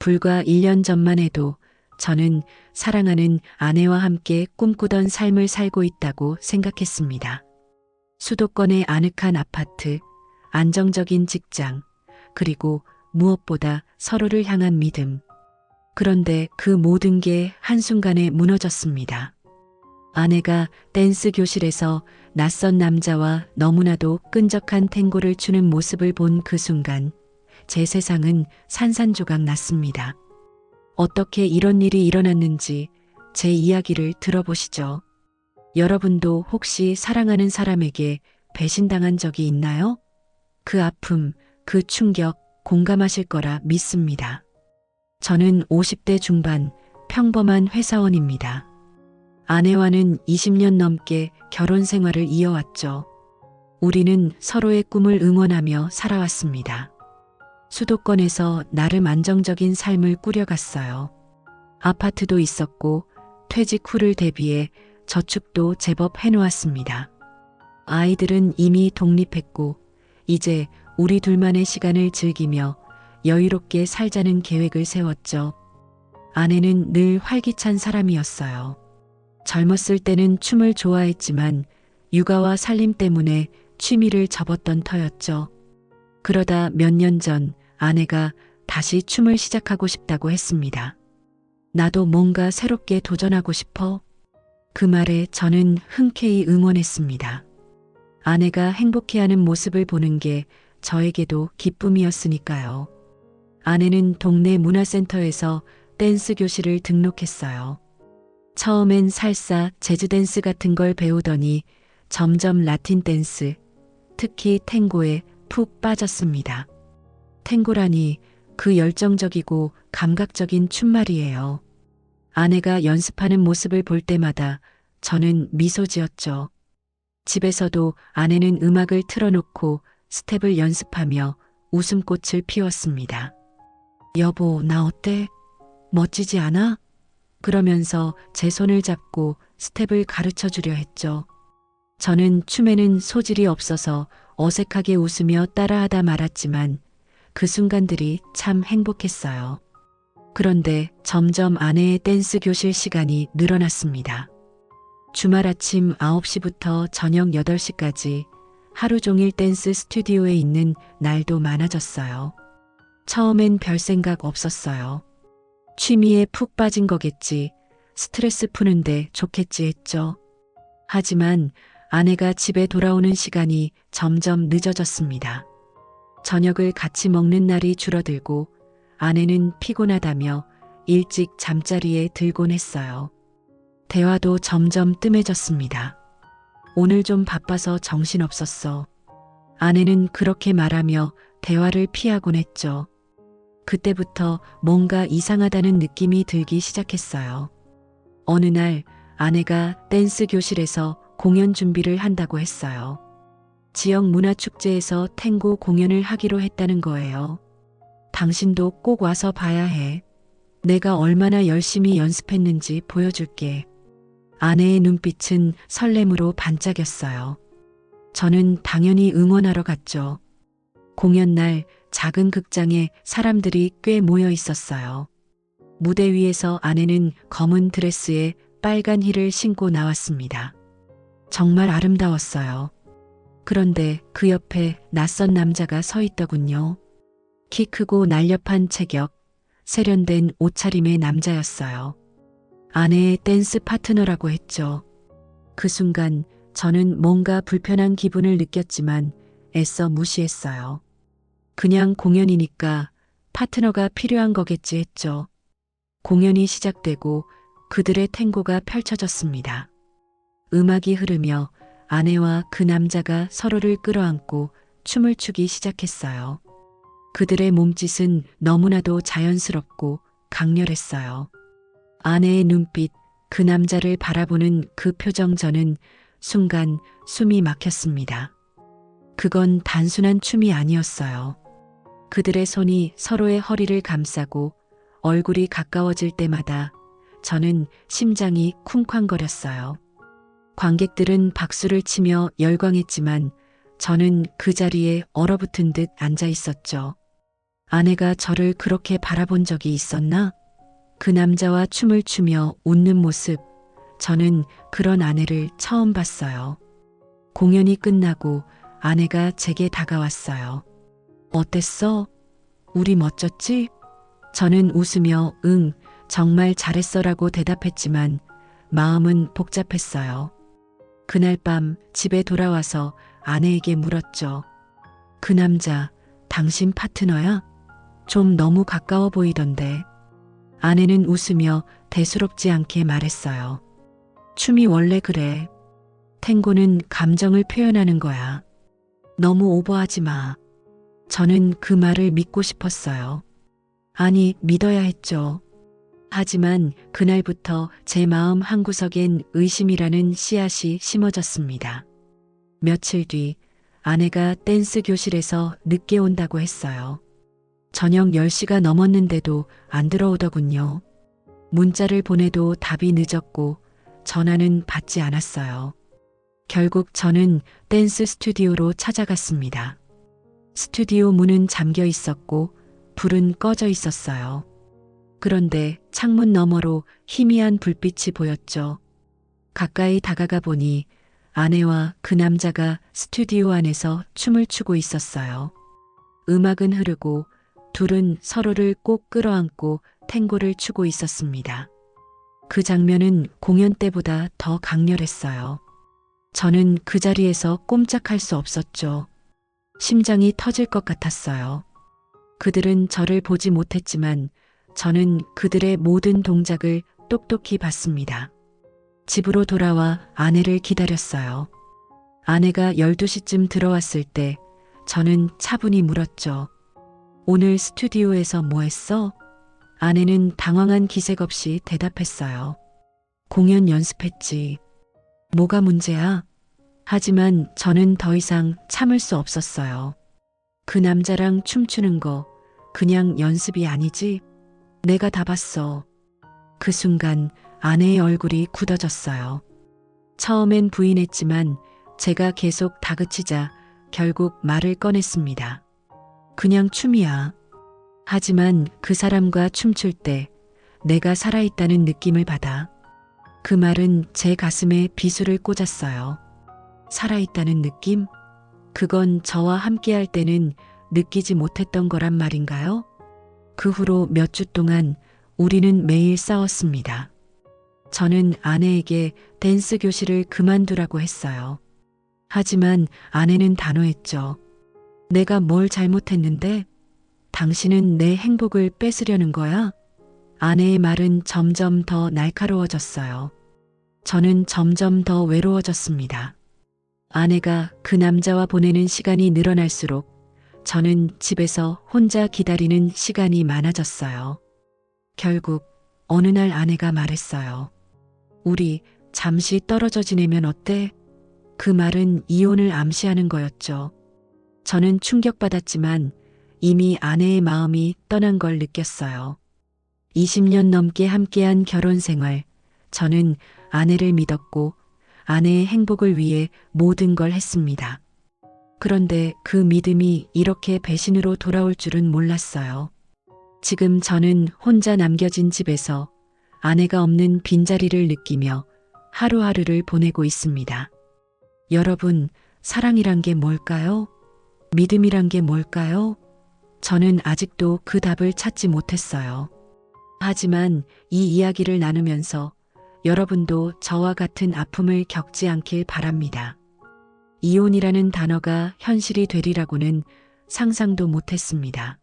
불과 1년 전만 해도 저는 사랑하는 아내와 함께 꿈꾸던 삶을 살고 있다고 생각했습니다. 수도권의 아늑한 아파트, 안정적인 직장, 그리고 무엇보다 서로를 향한 믿음. 그런데 그 모든 게 한순간에 무너졌습니다. 아내가 댄스 교실에서 낯선 남자와 너무나도 끈적한 탱고를 추는 모습을 본 그 순간 제 세상은 산산조각 났습니다. 어떻게 이런 일이 일어났는지 제 이야기를 들어보시죠. 여러분도 혹시 사랑하는 사람에게 배신당한 적이 있나요? 그 아픔, 그 충격 공감하실 거라 믿습니다. 저는 50대 중반 평범한 회사원입니다. 아내와는 20년 넘게 결혼 생활을 이어왔죠. 우리는 서로의 꿈을 응원하며 살아왔습니다. 수도권에서 나름 안정적인 삶을 꾸려갔어요. 아파트도 있었고 퇴직 후를 대비해 저축도 제법 해놓았습니다. 아이들은 이미 독립했고 이제 우리 둘만의 시간을 즐기며 여유롭게 살자는 계획을 세웠죠. 아내는 늘 활기찬 사람이었어요. 젊었을 때는 춤을 좋아했지만 육아와 살림 때문에 취미를 접었던 터였죠. 그러다 몇 년 전 아내가 다시 춤을 시작하고 싶다고 했습니다. 나도 뭔가 새롭게 도전하고 싶어. 그 말에 저는 흔쾌히 응원했습니다. 아내가 행복해하는 모습을 보는 게 저에게도 기쁨이었으니까요. 아내는 동네 문화센터에서 댄스 교실을 등록했어요. 처음엔 살사, 재즈 댄스 같은 걸 배우더니 점점 라틴 댄스, 특히 탱고에 푹 빠졌습니다. 탱고라니 그 열정적이고 감각적인 춤말이에요. 아내가 연습하는 모습을 볼 때마다 저는 미소 지었죠. 집에서도 아내는 음악을 틀어놓고 스텝을 연습하며 웃음꽃을 피웠습니다. 여보, 나 어때? 멋지지 않아? 그러면서 제 손을 잡고 스텝을 가르쳐 주려 했죠. 저는 춤에는 소질이 없어서 어색하게 웃으며 따라하다 말았지만 그 순간들이 참 행복했어요. 그런데 점점 아내의 댄스 교실 시간이 늘어났습니다. 주말 아침 9시부터 저녁 8시까지 하루 종일 댄스 스튜디오에 있는 날도 많아졌어요. 처음엔 별 생각 없었어요. 취미에 푹 빠진 거겠지. 스트레스 푸는데 좋겠지 했죠. 하지만 아내가 집에 돌아오는 시간이 점점 늦어졌습니다. 저녁을 같이 먹는 날이 줄어들고 아내는 피곤하다며 일찍 잠자리에 들곤 했어요. 대화도 점점 뜸해졌습니다. 오늘 좀 바빠서 정신없었어. 아내는 그렇게 말하며 대화를 피하곤 했죠. 그때부터 뭔가 이상하다는 느낌이 들기 시작했어요. 어느 날 아내가 댄스 교실에서 공연 준비를 한다고 했어요. 지역 문화축제에서 탱고 공연을 하기로 했다는 거예요. 당신도 꼭 와서 봐야 해. 내가 얼마나 열심히 연습했는지 보여줄게. 아내의 눈빛은 설렘으로 반짝였어요. 저는 당연히 응원하러 갔죠. 공연 날 작은 극장에 사람들이 꽤 모여 있었어요. 무대 위에서 아내는 검은 드레스에 빨간 힐을 신고 나왔습니다. 정말 아름다웠어요. 그런데 그 옆에 낯선 남자가 서 있더군요. 키 크고 날렵한 체격, 세련된 옷차림의 남자였어요. 아내의 댄스 파트너라고 했죠. 그 순간 저는 뭔가 불편한 기분을 느꼈지만 애써 무시했어요. 그냥 공연이니까 파트너가 필요한 거겠지 했죠. 공연이 시작되고 그들의 탱고가 펼쳐졌습니다. 음악이 흐르며 아내와 그 남자가 서로를 끌어안고 춤을 추기 시작했어요. 그들의 몸짓은 너무나도 자연스럽고 강렬했어요. 아내의 눈빛, 그 남자를 바라보는 그 표정 저는 순간 숨이 막혔습니다. 그건 단순한 춤이 아니었어요. 그들의 손이 서로의 허리를 감싸고 얼굴이 가까워질 때마다 저는 심장이 쿵쾅거렸어요. 관객들은 박수를 치며 열광했지만 저는 그 자리에 얼어붙은 듯 앉아 있었죠. 아내가 저를 그렇게 바라본 적이 있었나? 그 남자와 춤을 추며 웃는 모습, 저는 그런 아내를 처음 봤어요. 공연이 끝나고 아내가 제게 다가왔어요. 어땠어? 우리 멋졌지? 저는 웃으며 응, 정말 잘했어라고 대답했지만 마음은 복잡했어요. 그날 밤 집에 돌아와서 아내에게 물었죠. 그 남자, 당신 파트너야? 좀 너무 가까워 보이던데. 아내는 웃으며 대수롭지 않게 말했어요. 춤이 원래 그래. 탱고는 감정을 표현하는 거야. 너무 오버하지 마. 저는 그 말을 믿고 싶었어요. 아니, 믿어야 했죠. 하지만 그날부터 제 마음 한구석엔 의심이라는 씨앗이 심어졌습니다. 며칠 뒤 아내가 댄스 교실에서 늦게 온다고 했어요. 저녁 10시가 넘었는데도 안 들어오더군요. 문자를 보내도 답이 늦었고 전화는 받지 않았어요. 결국 저는 댄스 스튜디오로 찾아갔습니다. 스튜디오 문은 잠겨 있었고 불은 꺼져 있었어요. 그런데 창문 너머로 희미한 불빛이 보였죠. 가까이 다가가 보니 아내와 그 남자가 스튜디오 안에서 춤을 추고 있었어요. 음악은 흐르고 둘은 서로를 꼭 끌어안고 탱고를 추고 있었습니다. 그 장면은 공연 때보다 더 강렬했어요. 저는 그 자리에서 꼼짝할 수 없었죠. 심장이 터질 것 같았어요. 그들은 저를 보지 못했지만 저는 그들의 모든 동작을 똑똑히 봤습니다. 집으로 돌아와 아내를 기다렸어요. 아내가 12시쯤 들어왔을 때 저는 차분히 물었죠. 오늘 스튜디오에서 뭐 했어? 아내는 당황한 기색 없이 대답했어요. 공연 연습했지. 뭐가 문제야? 하지만 저는 더 이상 참을 수 없었어요. 그 남자랑 춤추는 거 그냥 연습이 아니지? 내가 다 봤어. 그 순간 아내의 얼굴이 굳어졌어요. 처음엔 부인했지만 제가 계속 다그치자 결국 말을 꺼냈습니다. 그냥 춤이야. 하지만 그 사람과 춤출 때 내가 살아있다는 느낌을 받아. 그 말은 제 가슴에 비수를 꽂았어요. 살아있다는 느낌? 그건 저와 함께할 때는 느끼지 못했던 거란 말인가요? 그 후로 몇 주 동안 우리는 매일 싸웠습니다. 저는 아내에게 댄스 교실을 그만두라고 했어요. 하지만 아내는 단호했죠. 내가 뭘 잘못했는데? 당신은 내 행복을 뺏으려는 거야? 아내의 말은 점점 더 날카로워졌어요. 저는 점점 더 외로워졌습니다. 아내가 그 남자와 보내는 시간이 늘어날수록 저는 집에서 혼자 기다리는 시간이 많아졌어요. 결국 어느 날 아내가 말했어요. 우리 잠시 떨어져 지내면 어때? 그 말은 이혼을 암시하는 거였죠. 저는 충격받았지만 이미 아내의 마음이 떠난 걸 느꼈어요. 20년 넘게 함께한 결혼 생활, 저는 아내를 믿었고 아내의 행복을 위해 모든 걸 했습니다. 그런데 그 믿음이 이렇게 배신으로 돌아올 줄은 몰랐어요. 지금 저는 혼자 남겨진 집에서 아내가 없는 빈자리를 느끼며 하루하루를 보내고 있습니다. 여러분, 사랑이란 게 뭘까요? 믿음이란 게 뭘까요? 저는 아직도 그 답을 찾지 못했어요. 하지만 이 이야기를 나누면서 여러분도 저와 같은 아픔을 겪지 않길 바랍니다. 이혼이라는 단어가 현실이 되리라고는 상상도 못했습니다.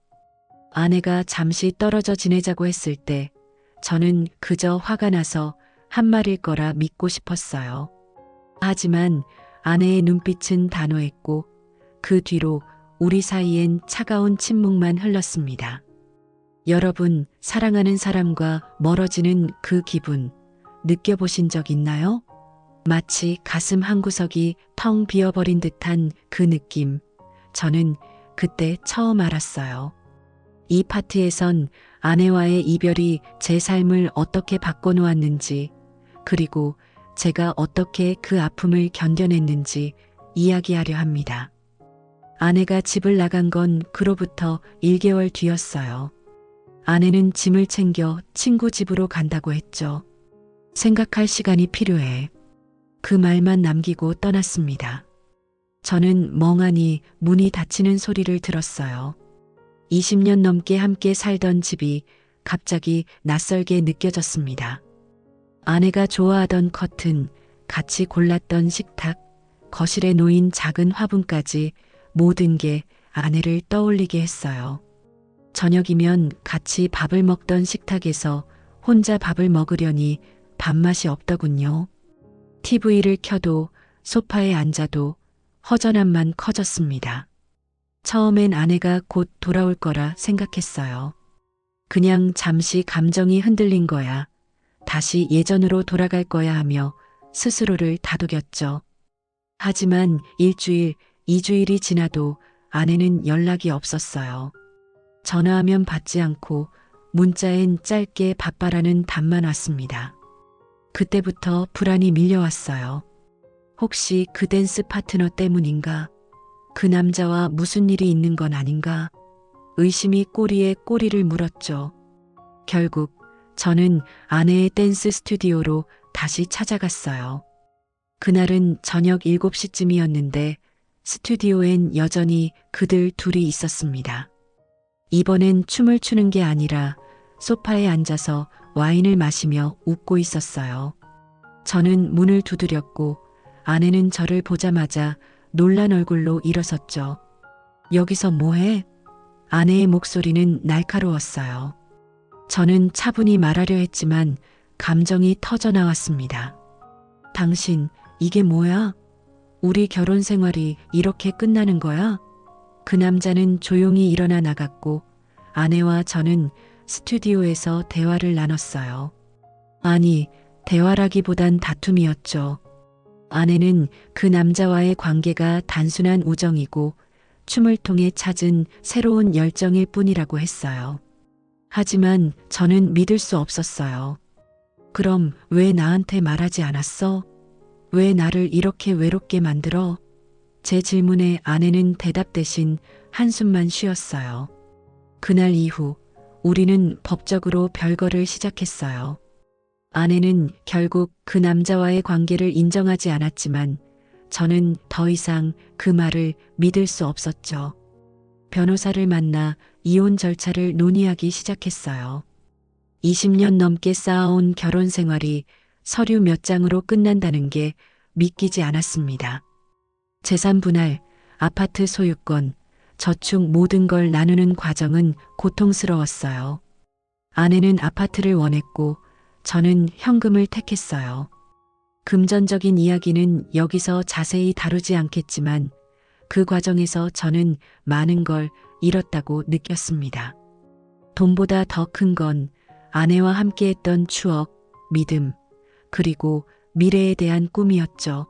아내가 잠시 떨어져 지내자고 했을 때 저는 그저 화가 나서 한 말일 거라 믿고 싶었어요. 하지만 아내의 눈빛은 단호했고 그 뒤로 우리 사이엔 차가운 침묵만 흘렀습니다. 여러분, 사랑하는 사람과 멀어지는 그 기분 느껴보신 적 있나요? 마치 가슴 한구석이 텅 비어버린 듯한 그 느낌. 저는 그때 처음 알았어요. 이 파트에선 아내와의 이별이 제 삶을 어떻게 바꿔놓았는지, 그리고 제가 어떻게 그 아픔을 견뎌냈는지 이야기하려 합니다. 아내가 집을 나간 건 그로부터 1개월 뒤였어요. 아내는 짐을 챙겨 친구 집으로 간다고 했죠. 생각할 시간이 필요해. 그 말만 남기고 떠났습니다. 저는 멍하니 문이 닫히는 소리를 들었어요. 20년 넘게 함께 살던 집이 갑자기 낯설게 느껴졌습니다. 아내가 좋아하던 커튼, 같이 골랐던 식탁, 거실에 놓인 작은 화분까지 모든 게 아내를 떠올리게 했어요. 저녁이면 같이 밥을 먹던 식탁에서 혼자 밥을 먹으려니 밥맛이 없더군요. TV를 켜도 소파에 앉아도 허전함만 커졌습니다. 처음엔 아내가 곧 돌아올 거라 생각했어요. 그냥 잠시 감정이 흔들린 거야. 다시 예전으로 돌아갈 거야 하며 스스로를 다독였죠. 하지만 일주일, 이주일이 지나도 아내는 연락이 없었어요. 전화하면 받지 않고 문자엔 짧게 바빠라는 답만 왔습니다. 그때부터 불안이 밀려왔어요. 혹시 그 댄스 파트너 때문인가? 그 남자와 무슨 일이 있는 건 아닌가? 의심이 꼬리에 꼬리를 물었죠. 결국 저는 아내의 댄스 스튜디오로 다시 찾아갔어요. 그날은 저녁 7시쯤이었는데 스튜디오엔 여전히 그들 둘이 있었습니다. 이번엔 춤을 추는 게 아니라 소파에 앉아서 와인을 마시며 웃고 있었어요. 저는 문을 두드렸고 아내는 저를 보자마자 놀란 얼굴로 일어섰죠. 여기서 뭐해? 아내의 목소리는 날카로웠어요. 저는 차분히 말하려 했지만 감정이 터져 나왔습니다. 당신, 이게 뭐야? 우리 결혼 생활이 이렇게 끝나는 거야? 그 남자는 조용히 일어나 나갔고 아내와 저는 스튜디오에서 대화를 나눴어요. 아니, 대화라기보단 다툼이었죠. 아내는 그 남자와의 관계가 단순한 우정이고 춤을 통해 찾은 새로운 열정일 뿐이라고 했어요. 하지만 저는 믿을 수 없었어요. 그럼 왜 나한테 말하지 않았어? 왜 나를 이렇게 외롭게 만들어? 제 질문에 아내는 대답 대신 한숨만 쉬었어요. 그날 이후 우리는 법적으로 별거를 시작했어요. 아내는 결국 그 남자와의 관계를 인정하지 않았지만 저는 더 이상 그 말을 믿을 수 없었죠. 변호사를 만나 이혼 절차를 논의하기 시작했어요. 20년 넘게 쌓아온 결혼 생활이 서류 몇 장으로 끝난다는 게 믿기지 않았습니다. 재산 분할, 아파트 소유권, 저축 모든 걸 나누는 과정은 고통스러웠어요. 아내는 아파트를 원했고 저는 현금을 택했어요. 금전적인 이야기는 여기서 자세히 다루지 않겠지만 그 과정에서 저는 많은 걸 잃었다고 느꼈습니다. 돈보다 더 큰 건 아내와 함께 했던 추억, 믿음, 그리고 미래에 대한 꿈이었죠.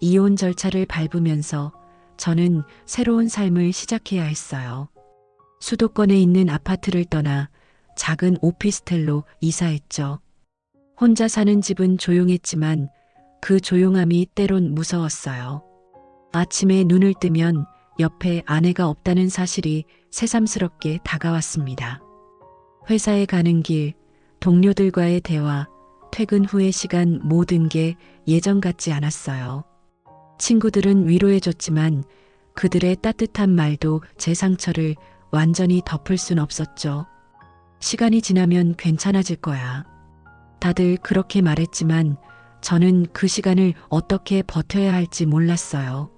이혼 절차를 밟으면서 저는 새로운 삶을 시작해야 했어요. 수도권에 있는 아파트를 떠나 작은 오피스텔로 이사했죠. 혼자 사는 집은 조용했지만 그 조용함이 때론 무서웠어요. 아침에 눈을 뜨면 옆에 아내가 없다는 사실이 새삼스럽게 다가왔습니다. 회사에 가는 길, 동료들과의 대화, 퇴근 후의 시간 모든 게 예전 같지 않았어요. 친구들은 위로해줬지만 그들의 따뜻한 말도 제 상처를 완전히 덮을 순 없었죠. 시간이 지나면 괜찮아질 거야. 다들 그렇게 말했지만 저는 그 시간을 어떻게 버텨야 할지 몰랐어요.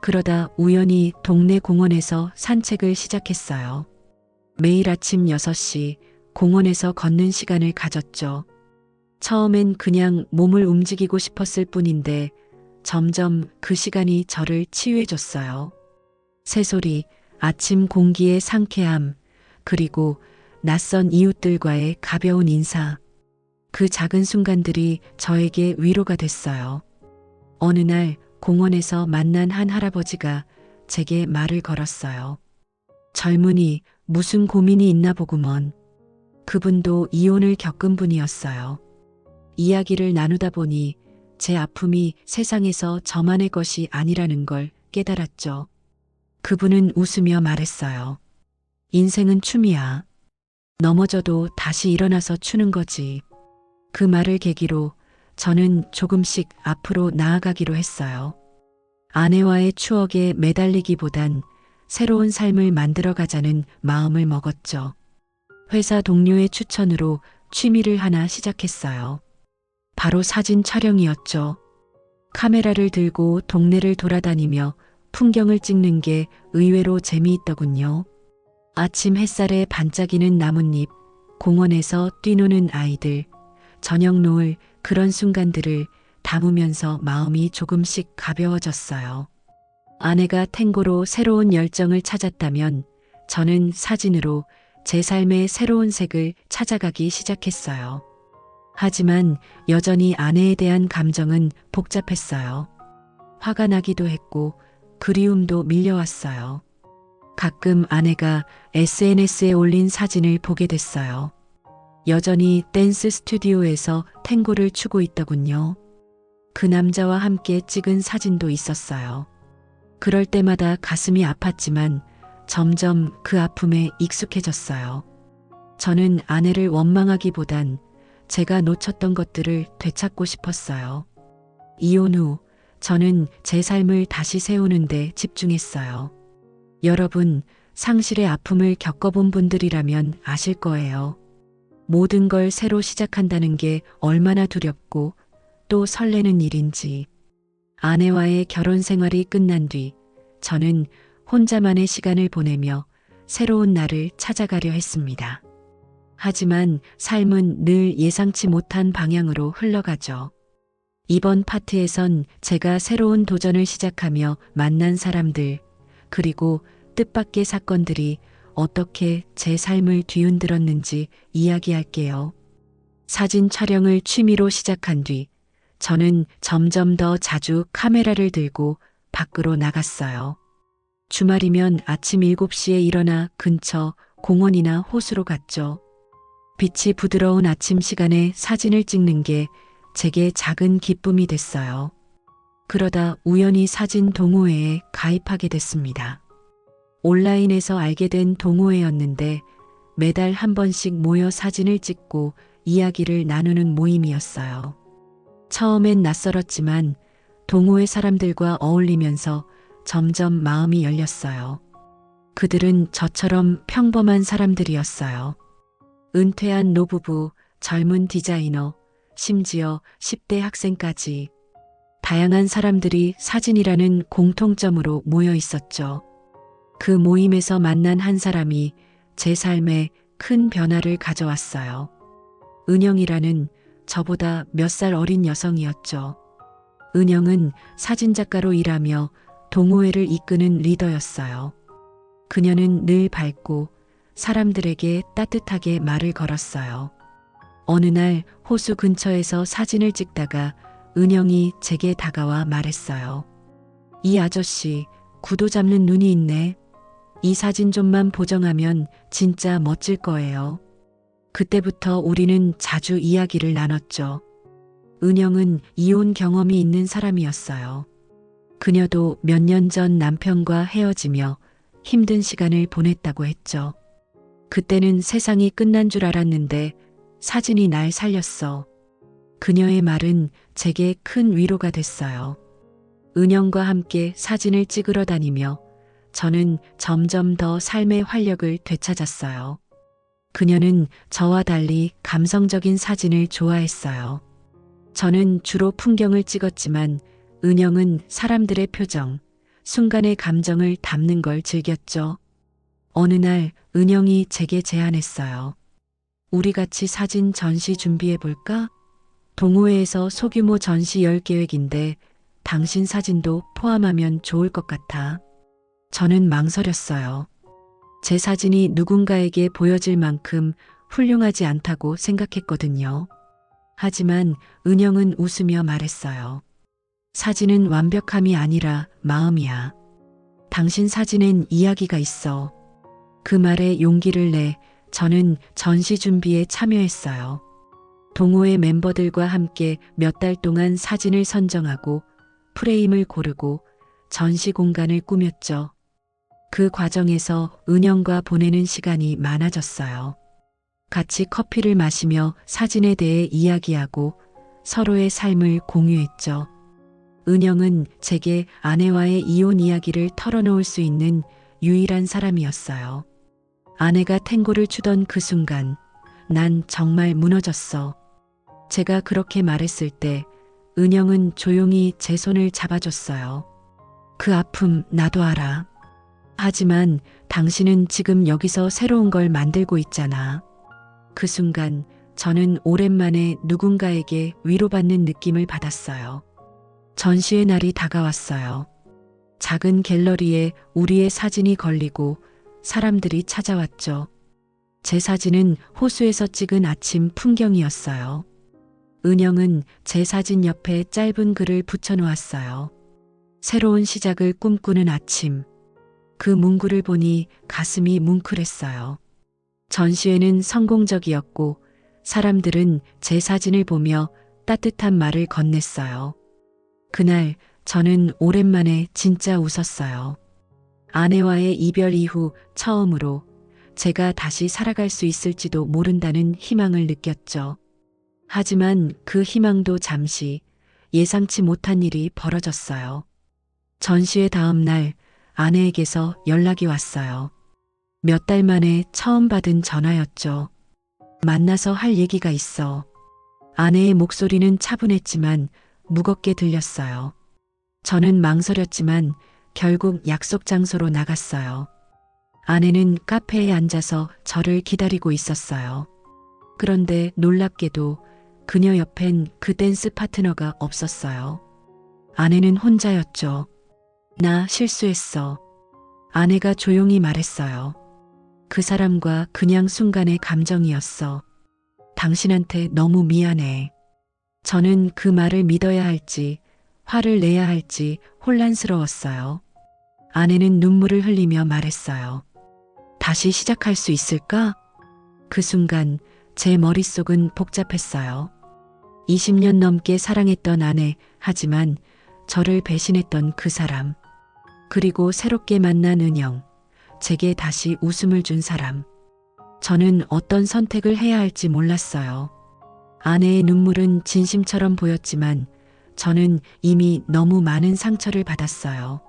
그러다 우연히 동네 공원에서 산책을 시작했어요. 매일 아침 6시 공원에서 걷는 시간을 가졌죠. 처음엔 그냥 몸을 움직이고 싶었을 뿐인데 점점 그 시간이 저를 치유해줬어요. 새소리, 아침 공기의 상쾌함, 그리고 낯선 이웃들과의 가벼운 인사. 그 작은 순간들이 저에게 위로가 됐어요. 어느 날 공원에서 만난 한 할아버지가 제게 말을 걸었어요. 젊은이, 무슨 고민이 있나 보구먼. 그분도 이혼을 겪은 분이었어요. 이야기를 나누다 보니 제 아픔이 세상에서 저만의 것이 아니라는 걸 깨달았죠. 그분은 웃으며 말했어요. 인생은 춤이야. 넘어져도 다시 일어나서 추는 거지. 그 말을 계기로 저는 조금씩 앞으로 나아가기로 했어요. 아내와의 추억에 매달리기보단 새로운 삶을 만들어 가자는 마음을 먹었죠. 회사 동료의 추천으로 취미를 하나 시작했어요. 바로 사진 촬영이었죠. 카메라를 들고 동네를 돌아다니며 풍경을 찍는 게 의외로 재미있더군요. 아침 햇살에 반짝이는 나뭇잎, 공원에서 뛰노는 아이들, 저녁 노을 그런 순간들을 담으면서 마음이 조금씩 가벼워졌어요. 아내가 탱고로 새로운 열정을 찾았다면 저는 사진으로 제 삶의 새로운 색을 찾아가기 시작했어요. 하지만 여전히 아내에 대한 감정은 복잡했어요. 화가 나기도 했고 그리움도 밀려왔어요. 가끔 아내가 SNS에 올린 사진을 보게 됐어요. 여전히 댄스 스튜디오에서 탱고를 추고 있더군요. 그 남자와 함께 찍은 사진도 있었어요. 그럴 때마다 가슴이 아팠지만 점점 그 아픔에 익숙해졌어요. 저는 아내를 원망하기보단 제가 놓쳤던 것들을 되찾고 싶었어요. 이혼 후 저는 제 삶을 다시 세우는데 집중했어요. 여러분, 상실의 아픔을 겪어본 분들이라면 아실 거예요. 모든 걸 새로 시작한다는 게 얼마나 두렵고 또 설레는 일인지. 아내와의 결혼 생활이 끝난 뒤 저는 혼자만의 시간을 보내며 새로운 나를 찾아가려 했습니다. 하지만 삶은 늘 예상치 못한 방향으로 흘러가죠. 이번 파트에선 제가 새로운 도전을 시작하며 만난 사람들, 그리고 뜻밖의 사건들이 어떻게 제 삶을 뒤흔들었는지 이야기할게요. 사진 촬영을 취미로 시작한 뒤 저는 점점 더 자주 카메라를 들고 밖으로 나갔어요. 주말이면 아침 7시에 일어나 근처 공원이나 호수로 갔죠. 빛이 부드러운 아침 시간에 사진을 찍는 게 제게 작은 기쁨이 됐어요. 그러다 우연히 사진 동호회에 가입하게 됐습니다. 온라인에서 알게 된 동호회였는데 매달 한 번씩 모여 사진을 찍고 이야기를 나누는 모임이었어요. 처음엔 낯설었지만 동호회 사람들과 어울리면서 점점 마음이 열렸어요. 그들은 저처럼 평범한 사람들이었어요. 은퇴한 노부부, 젊은 디자이너, 심지어 10대 학생까지 다양한 사람들이 사진이라는 공통점으로 모여 있었죠. 그 모임에서 만난 한 사람이 제 삶에 큰 변화를 가져왔어요. 은영이라는 저보다 몇 살 어린 여성이었죠. 은영은 사진작가로 일하며 동호회를 이끄는 리더였어요. 그녀는 늘 밝고 사람들에게 따뜻하게 말을 걸었어요. 어느 날 호수 근처에서 사진을 찍다가 은영이 제게 다가와 말했어요. 이 아저씨 구도 잡는 눈이 있네. 이 사진 좀만 보정하면 진짜 멋질 거예요. 그때부터 우리는 자주 이야기를 나눴죠. 은영은 이혼 경험이 있는 사람이었어요. 그녀도 몇 년 전 남편과 헤어지며 힘든 시간을 보냈다고 했죠. 그때는 세상이 끝난 줄 알았는데 사진이 날 살렸어. 그녀의 말은 제게 큰 위로가 됐어요. 은영과 함께 사진을 찍으러 다니며 저는 점점 더 삶의 활력을 되찾았어요. 그녀는 저와 달리 감성적인 사진을 좋아했어요. 저는 주로 풍경을 찍었지만 은영은 사람들의 표정, 순간의 감정을 담는 걸 즐겼죠. 어느 날 은영이 제게 제안했어요. 우리 같이 사진 전시 준비해 볼까? 동호회에서 소규모 전시 열 계획인데 당신 사진도 포함하면 좋을 것 같아. 저는 망설였어요. 제 사진이 누군가에게 보여질 만큼 훌륭하지 않다고 생각했거든요. 하지만 은영은 웃으며 말했어요. 사진은 완벽함이 아니라 마음이야. 당신 사진엔 이야기가 있어. 그 말에 용기를 내 저는 전시 준비에 참여했어요. 동호회 멤버들과 함께 몇 달 동안 사진을 선정하고 프레임을 고르고 전시 공간을 꾸몄죠. 그 과정에서 은영과 보내는 시간이 많아졌어요. 같이 커피를 마시며 사진에 대해 이야기하고 서로의 삶을 공유했죠. 은영은 제게 아내와의 이혼 이야기를 털어놓을 수 있는 유일한 사람이었어요. 아내가 탱고를 추던 그 순간, 난 정말 무너졌어. 제가 그렇게 말했을 때, 은영은 조용히 제 손을 잡아줬어요. 그 아픔 나도 알아. 하지만 당신은 지금 여기서 새로운 걸 만들고 있잖아. 그 순간 저는 오랜만에 누군가에게 위로받는 느낌을 받았어요. 전시회 날이 다가왔어요. 작은 갤러리에 우리의 사진이 걸리고 사람들이 찾아왔죠. 제 사진은 호수에서 찍은 아침 풍경이었어요. 은영은 제 사진 옆에 짧은 글을 붙여놓았어요. 새로운 시작을 꿈꾸는 아침. 그 문구를 보니 가슴이 뭉클했어요. 전시회는 성공적이었고 사람들은 제 사진을 보며 따뜻한 말을 건넸어요. 그날 저는 오랜만에 진짜 웃었어요. 아내와의 이별 이후 처음으로 제가 다시 살아갈 수 있을지도 모른다는 희망을 느꼈죠. 하지만 그 희망도 잠시 예상치 못한 일이 벌어졌어요. 전시회 다음 날 아내에게서 연락이 왔어요. 몇 달 만에 처음 받은 전화였죠. 만나서 할 얘기가 있어. 아내의 목소리는 차분했지만 무겁게 들렸어요. 저는 망설였지만 결국 약속 장소로 나갔어요. 아내는 카페에 앉아서 저를 기다리고 있었어요. 그런데 놀랍게도 그녀 옆엔 그 댄스 파트너가 없었어요. 아내는 혼자였죠. 나 실수했어. 아내가 조용히 말했어요. 그 사람과 그냥 순간의 감정이었어. 당신한테 너무 미안해. 저는 그 말을 믿어야 할지, 화를 내야 할지 혼란스러웠어요. 아내는 눈물을 흘리며 말했어요. 다시 시작할 수 있을까? 그 순간 제 머릿속은 복잡했어요. 20년 넘게 사랑했던 아내, 하지만 저를 배신했던 그 사람. 그리고 새롭게 만난 은영. 제게 다시 웃음을 준 사람. 저는 어떤 선택을 해야 할지 몰랐어요. 아내의 눈물은 진심처럼 보였지만 저는 이미 너무 많은 상처를 받았어요.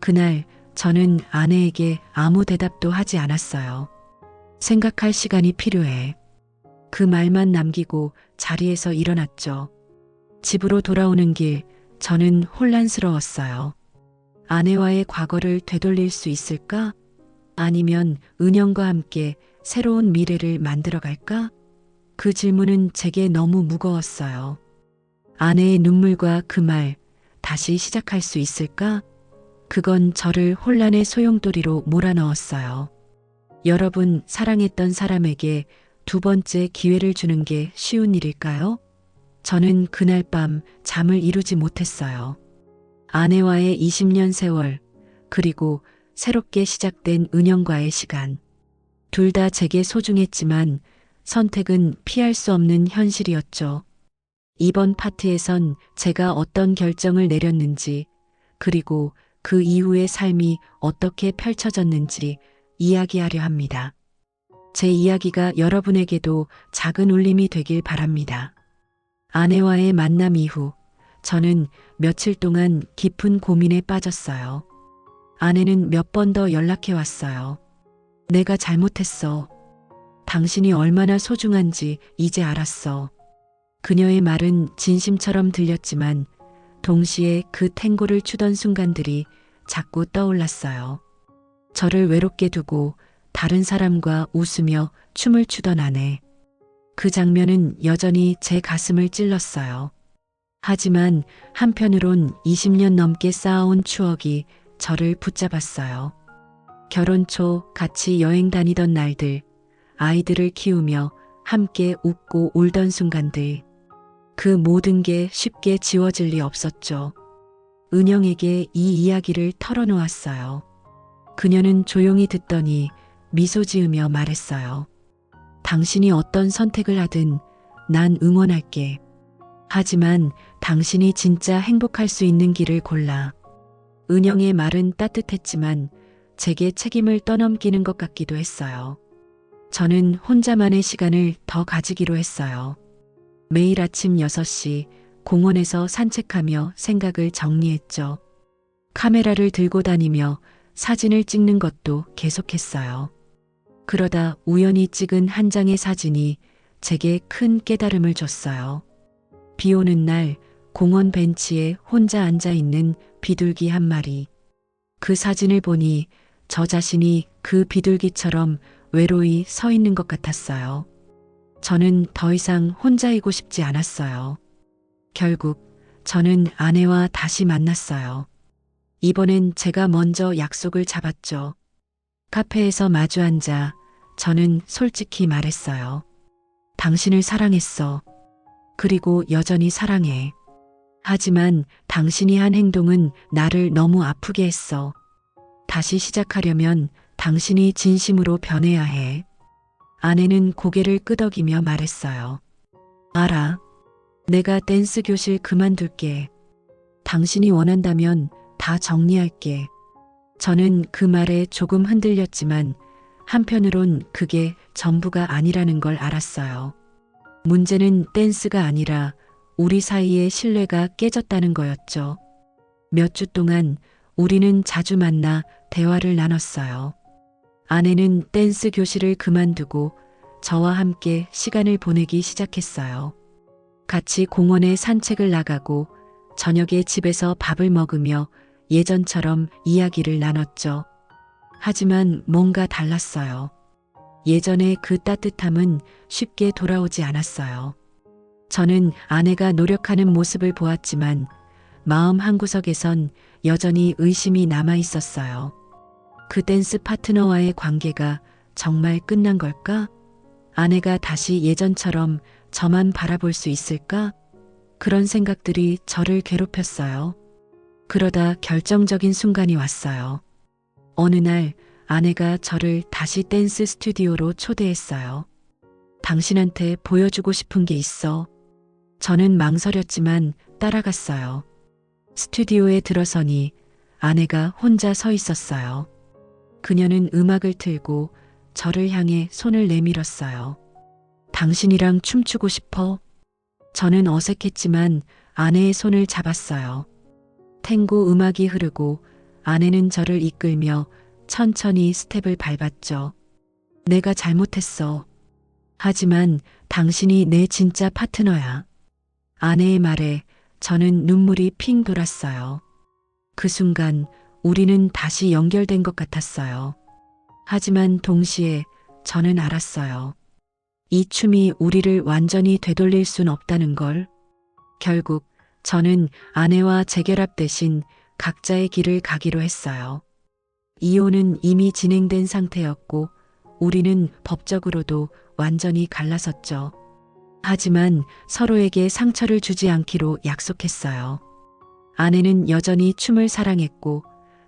그날 저는 아내에게 아무 대답도 하지 않았어요. 생각할 시간이 필요해. 그 말만 남기고 자리에서 일어났죠. 집으로 돌아오는 길 저는 혼란스러웠어요. 아내와의 과거를 되돌릴 수 있을까? 아니면 은영과 함께 새로운 미래를 만들어 갈까? 그 질문은 제게 너무 무거웠어요. 아내의 눈물과 그 말, 다시 시작할 수 있을까? 그건 저를 혼란의 소용돌이로 몰아넣었어요. 여러분, 사랑했던 사람에게 두 번째 기회를 주는 게 쉬운 일일까요? 저는 그날 밤 잠을 이루지 못했어요. 아내와의 20년 세월, 그리고 새롭게 시작된 은영과의 시간. 둘 다 제게 소중했지만 선택은 피할 수 없는 현실이었죠. 이번 파트에선 제가 어떤 결정을 내렸는지, 그리고 그 이후의 삶이 어떻게 펼쳐졌는지 이야기하려 합니다. 제 이야기가 여러분에게도 작은 울림이 되길 바랍니다. 아내와의 만남 이후 저는 며칠 동안 깊은 고민에 빠졌어요. 아내는 몇 번 더 연락해 왔어요. 내가 잘못했어. 당신이 얼마나 소중한지 이제 알았어. 그녀의 말은 진심처럼 들렸지만 동시에 그 탱고를 추던 순간들이 자꾸 떠올랐어요. 저를 외롭게 두고 다른 사람과 웃으며 춤을 추던 아내. 그 장면은 여전히 제 가슴을 찔렀어요. 하지만 한편으론 20년 넘게 쌓아온 추억이 저를 붙잡았어요. 결혼 초 같이 여행 다니던 날들, 아이들을 키우며 함께 웃고 울던 순간들. 그 모든 게 쉽게 지워질 리 없었죠. 은영에게 이 이야기를 털어놓았어요. 그녀는 조용히 듣더니 미소 지으며 말했어요. 당신이 어떤 선택을 하든 난 응원할게. 하지만 당신이 진짜 행복할 수 있는 길을 골라. 은영의 말은 따뜻했지만 제게 책임을 떠넘기는 것 같기도 했어요. 저는 혼자만의 시간을 더 가지기로 했어요. 매일 아침 6시 공원에서 산책하며 생각을 정리했죠. 카메라를 들고 다니며 사진을 찍는 것도 계속했어요. 그러다 우연히 찍은 한 장의 사진이 제게 큰 깨달음을 줬어요. 비 오는 날 공원 벤치에 혼자 앉아 있는 비둘기 한 마리. 그 사진을 보니 저 자신이 그 비둘기처럼 외로이 서 있는 것 같았어요. 저는 더 이상 혼자이고 싶지 않았어요. 결국 저는 아내와 다시 만났어요. 이번엔 제가 먼저 약속을 잡았죠. 카페에서 마주 앉아 저는 솔직히 말했어요. 당신을 사랑했어. 그리고 여전히 사랑해. 하지만 당신이 한 행동은 나를 너무 아프게 했어. 다시 시작하려면 당신이 진심으로 변해야 해. 아내는 고개를 끄덕이며 말했어요. 알아. 내가 댄스 교실 그만둘게. 당신이 원한다면 다 정리할게. 저는 그 말에 조금 흔들렸지만 한편으론 그게 전부가 아니라는 걸 알았어요. 문제는 댄스가 아니라 우리 사이의 신뢰가 깨졌다는 거였죠. 몇 주 동안 우리는 자주 만나 대화를 나눴어요. 아내는 댄스 교실을 그만두고 저와 함께 시간을 보내기 시작했어요. 같이 공원에 산책을 나가고 저녁에 집에서 밥을 먹으며 예전처럼 이야기를 나눴죠. 하지만 뭔가 달랐어요. 예전의 그 따뜻함은 쉽게 돌아오지 않았어요. 저는 아내가 노력하는 모습을 보았지만 마음 한구석에선 여전히 의심이 남아 있었어요. 그 댄스 파트너와의 관계가 정말 끝난 걸까? 아내가 다시 예전처럼 저만 바라볼 수 있을까? 그런 생각들이 저를 괴롭혔어요. 그러다 결정적인 순간이 왔어요. 어느 날 아내가 저를 다시 댄스 스튜디오로 초대했어요. 당신한테 보여주고 싶은 게 있어. 저는 망설였지만 따라갔어요. 스튜디오에 들어서니 아내가 혼자 서 있었어요. 그녀는 음악을 틀고 저를 향해 손을 내밀었어요. 당신이랑 춤추고 싶어? 저는 어색했지만 아내의 손을 잡았어요. 탱고 음악이 흐르고 아내는 저를 이끌며 천천히 스텝을 밟았죠. 내가 잘못했어. 하지만 당신이 내 진짜 파트너야. 아내의 말에 저는 눈물이 핑 돌았어요. 그 순간 우리는 다시 연결된 것 같았어요. 하지만 동시에 저는 알았어요. 이 춤이 우리를 완전히 되돌릴 순 없다는 걸. 결국 저는 아내와 재결합 대신 각자의 길을 가기로 했어요. 이혼은 이미 진행된 상태였고 우리는 법적으로도 완전히 갈라섰죠. 하지만 서로에게 상처를 주지 않기로 약속했어요. 아내는 여전히 춤을 사랑했고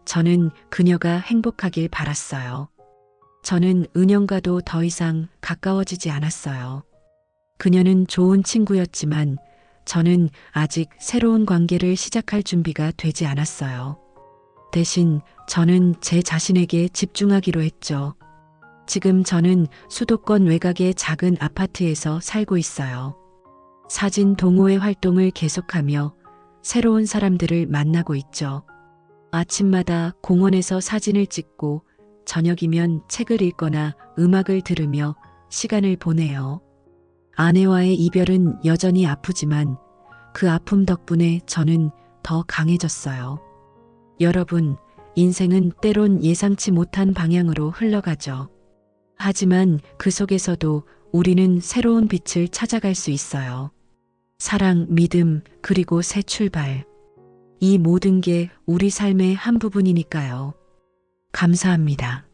저는 그녀가 행복하길 바랐어요. 저는 은영과도 더 이상 가까워지지 않았어요. 그녀는 좋은 친구였지만 저는 아직 새로운 관계를 시작할 준비가 되지 않았어요. 대신 저는 제 자신에게 집중하기로 했죠. 지금 저는 수도권 외곽의 작은 아파트에서 살고 있어요. 사진 동호회 활동을 계속하며 새로운 사람들을 만나고 있죠. 아침마다 공원에서 사진을 찍고 저녁이면 책을 읽거나 음악을 들으며 시간을 보내요. 아내와의 이별은 여전히 아프지만 그 아픔 덕분에 저는 더 강해졌어요. 여러분, 인생은 때론 예상치 못한 방향으로 흘러가죠. 하지만 그 속에서도 우리는 새로운 빛을 찾아갈 수 있어요. 사랑, 믿음, 그리고 새 출발. 이 모든 게 우리 삶의 한 부분이니까요. 감사합니다.